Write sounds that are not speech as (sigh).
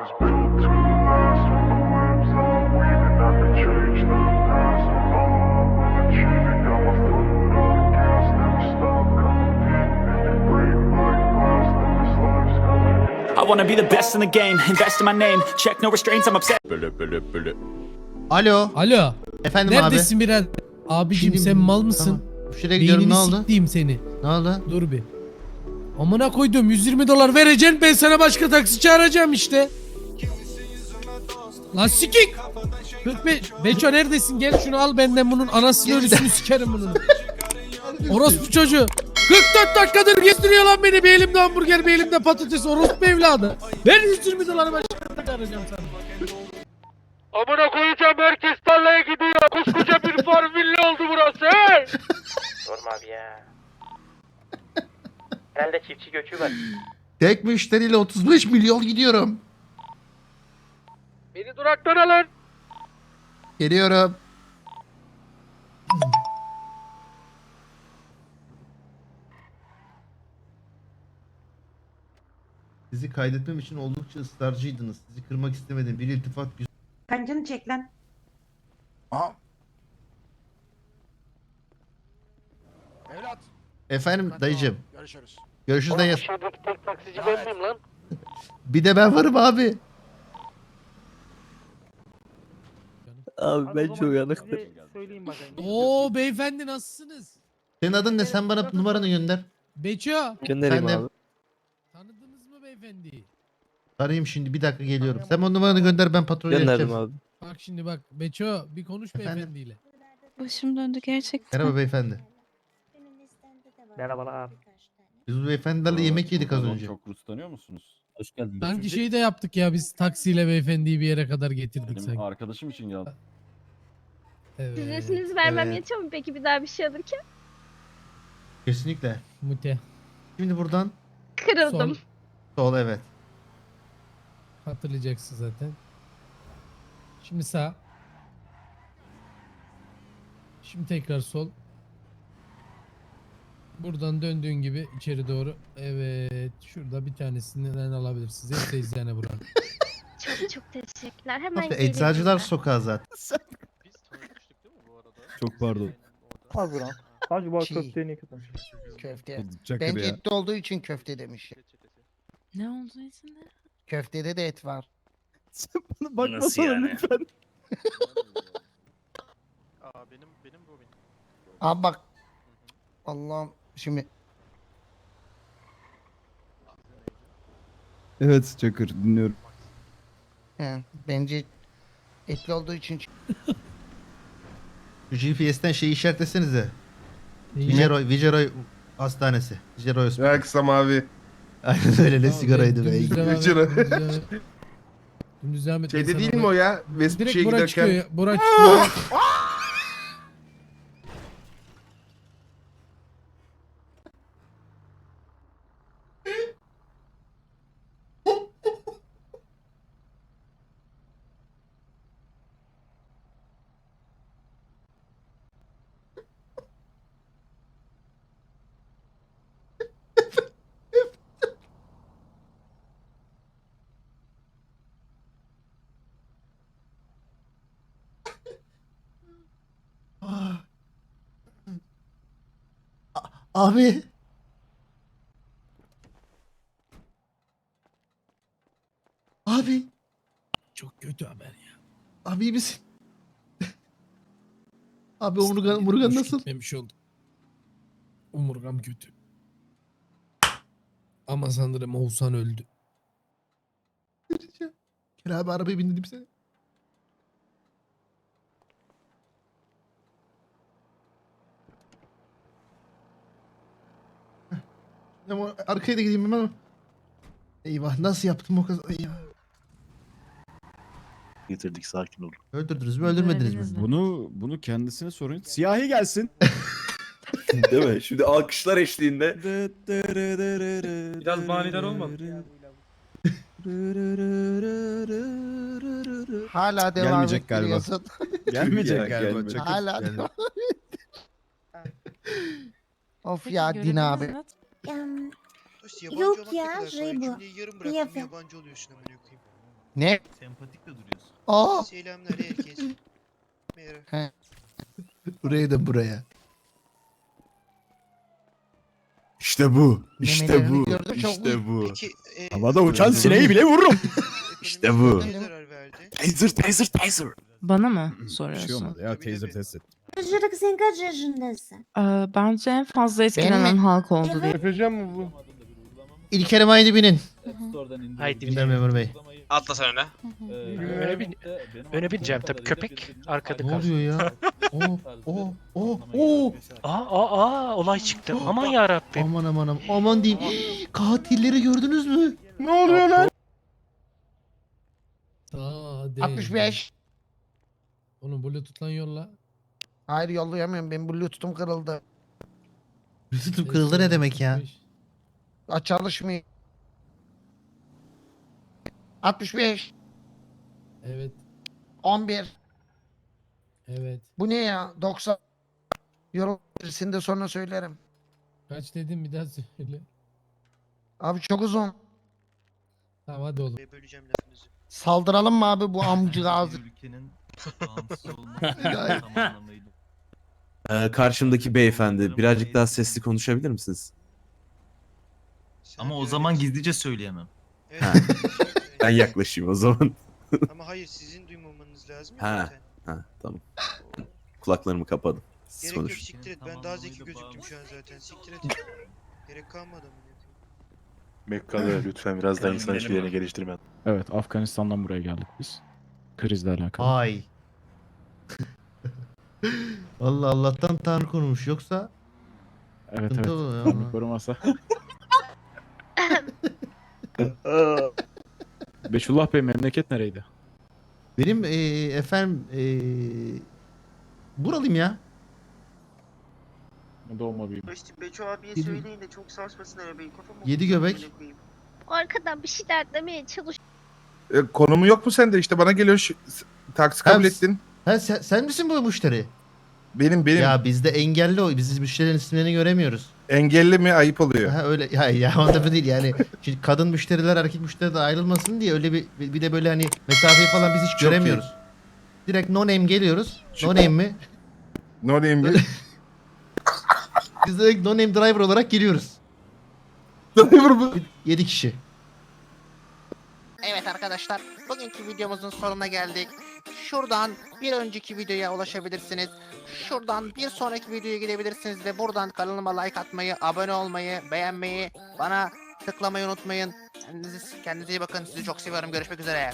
I wanna be the best in the game, invest in my name, check no restraints, I'm obsessed. Alo. Alo. Efendim Neredesin birader? Abicim sen mal mısın? Tamam. Şuraya gidiyorum Beynini ne oldu? siktiğim seni. Ne oldu? Dur bir. Amına koydum 120 dolar vereceksin ben sana başka taksi çağıracağım işte. Lan sikik. 45. Beço neredesin gel şunu al benden bunun anasını ölüsünü sikerim bunun. Orospu çocuğu. 44 dakikadır gezdiriyor lan beni bir elimde hamburger bir elimde patates orospu evladı. Ver 120 doları başka taksi çağıracağım sana. Amına koyacağım herkes tarlaya gidiyor. Koskoca bir farm villa oldu burası. Sorma abi ya. Herhalde çiftçi göçü var. Tek müşteriyle 35 milyon gidiyorum. Beni duraktan alın. Geliyorum. Sizi kaydetmem için oldukça ısrarcıydınız. Sizi kırmak istemedim. Bir iltifat güzel. Kancını çek lan. Evlat. Efendim dayıcım. Görüşürüz. Görüşürüz dayı. Tek taksici ben miyim lan? (laughs) Bir de ben varım abi. Abi ben çok uyanıktım. Oo beyefendi nasılsınız? Senin adın ne? Sen bana numaranı gönder. Beço. Göndereyim Efendim? abi. Tanıdınız mı beyefendiyi? Arayayım şimdi bir dakika geliyorum. Sen bana numaranı gönder ben patrol Gönderdim yapacağım. abi. Bak şimdi bak Beço bir konuş Efendim? beyefendiyle. Başım döndü gerçekten. Merhaba beyefendi. Merhabalar. Biz bu beyefendilerle yemek yedik az önce. Çok Ruslanıyor musunuz? Hoş geldin. Sanki şeyi de yaptık ya biz taksiyle beyefendiyi bir yere kadar getirdik Benim sanki. arkadaşım için geldim. Evet. Sizesiniz vermem evet. yetiyor mu peki bir daha bir şey alırken? Kesinlikle. Mute. Şimdi buradan Kırıldım. Sol. sol evet. Hatırlayacaksın zaten. Şimdi sağ. Şimdi tekrar sol. Buradan döndüğün gibi içeri doğru. Evet. Şurada bir tanesinden alabilirsiniz. Hepsi yani buranın. Çok çok teşekkürler. Hemen Aslında gelirim eczacılar ben. sokağı zaten. Çok pardon. Sadece bu Çiğ. köfteyi niye kötü? Köfte. Çakır Bence ya. etli olduğu için köfte demiş. Ne oldu içinde? Köftede de et var. Sen bana bakmasana yani? lütfen. (laughs) Aa benim benim bu benim. Abi bak. Allah'ım şimdi Evet Çakır dinliyorum. he, bence etli olduğu için Şu GPS'ten şeyi işaretlesenize. Viceroy, Viceroy Hastanesi. Viceroy Hospital. Ya kısa mavi. Aynen öyle ne sigaraydı be. dümdüz devam et. Şeyde değil mi o ya? Direkt Vespucci'ye bura çıkıyor giderken. ya. Bura çıkıyor. (laughs) (laughs) Abi. Abi. Çok kötü haber ya. Abi iyi misin? (laughs) Abi omurgan, omurgan nasıl? Gitmemiş oldu. Omurgam kötü. Ama sanırım Oğuzhan öldü. Gel abi arabaya bindirdim seni. Ama arkaya da gideyim hemen. Eyvah nasıl yaptım o kadar? Eyvah. getirdik sakin ol. Öldürdünüz mü öldürmediniz mi? Bunu bunu kendisine sorun. Siyahi gelsin. (laughs) Değil mi? Şimdi alkışlar eşliğinde. Biraz manidar olmadı. Hala devam Gelmeyecek galiba. ettiriyorsun. (laughs) Gelmeyecek Ya, galiba. gelmedi. Çakır. Hala devam (laughs) Of ya Din abi. Yok ya, şey bu. Kıyafet. Ne? Sempatik de duruyorsun. Aa! Selamlar herkes. Merhaba. Buraya da buraya. İşte bu. Memelerini gördüm, çok İşte bu. Peki, e, Havada uçan sineği bile vururum. İşte bu. ne zarar verdi? Taser taser taser. Bana mı Bir şey soruyorsun? olmadı ya Tabii, taser tabii. test et. Çocuk sen kaç yaşındasın? Ee, bence en fazla etkilenen halk oldu diye. Yapacağım mı bu? İlker'im haydi binin. Haydi Biner memur bey. Atla sen öne. Öne, bin, öne bineceğim tabii köpek. Arkada Ne oluyor ya? Oo, oo, oo, oo. Aa, aa, aa, olay çıktı. Aman yarabbim. Aman aman aman. Aman diyeyim. (gasps) Katilleri gördünüz mü? Ne oluyor lan? Aa, değil. 65. Onu bluetooth'tan yolla. Hayır yollayamıyorum. Benim bluetooth'um kırıldı. Bluetooth'um kırıldı ne demek ya? 65. Aç çalışmıyor. 65. Evet. 11. Evet. Bu ne ya? 90. Yorum birisini de sonra söylerim. Kaç dedim bir daha söyle. Abi çok uzun. Tamam hadi oğlum. Böleceğim lafınızı. Saldıralım mı abi bu amcı ağzı? Ülkenin bağımsız olması (laughs) tam. Ee, karşımdaki beyefendi birazcık daha sesli konuşabilir misiniz? Sen Ama o zaman gizlice söyleyemem. Evet, Ha. (laughs) Ben yaklaşayım o zaman. (laughs) Ama hayır sizin duymamanız lazım ya Ha. zaten. Ha tamam. Kulaklarımı kapadım. Siz Gerek yok konuşun. siktir et. Ben daha zeki gözüktüm şu an zaten. Siktir et. (laughs) Gerek kalmadı mı? Mekkalı lütfen biraz daha insan ilişkilerini ilişkilerini geliştirme. Evet Afganistan'dan buraya geldik biz. Krizle alakalı. Ay. Allah Allah'tan Tanrı konumuş yoksa Evet sıkıntı evet. olur ya. Tanrı korumasa. (laughs) Beşullah Bey memleket nereydi? Benim eee, efendim eee buralıyım ya. Doğma büyüme. Beço abiye Yedi- söyleyin de çok sarsmasın arabayı. Kafamı Yedi göbek. Arkadan bir şeyler demeye çalış. E, konumu yok mu sende işte bana geliyor şu, taksi kabul Hem- ettin. Ha sen, sen misin bu müşteri? Benim benim Ya bizde engelli o. Biz müşterilerin isimlerini göremiyoruz. engelli mi ayıp oluyor. Ha öyle ya ya o da bu değil yani. Çünkü kadın müşteriler erkek müşteriler ayrılmasın diye öyle bir bir de böyle hani mesafeyi falan biz hiç Çok göremiyoruz. Direkt no name geliyoruz. No Çok- name mi? Ne olayım bir? Biz direkt no name driver olarak geliyoruz. Driver mı? 7 kişi. Evet arkadaşlar, bugünkü videomuzun sonuna geldik. Şuradan bir önceki videoya ulaşabilirsiniz. Şuradan bir sonraki videoya gidebilirsiniz ve buradan kanalıma like atmayı, abone olmayı, beğenmeyi, bana tıklamayı unutmayın. Kendinize, kendinize iyi bakın. Sizi çok seviyorum. Görüşmek üzere.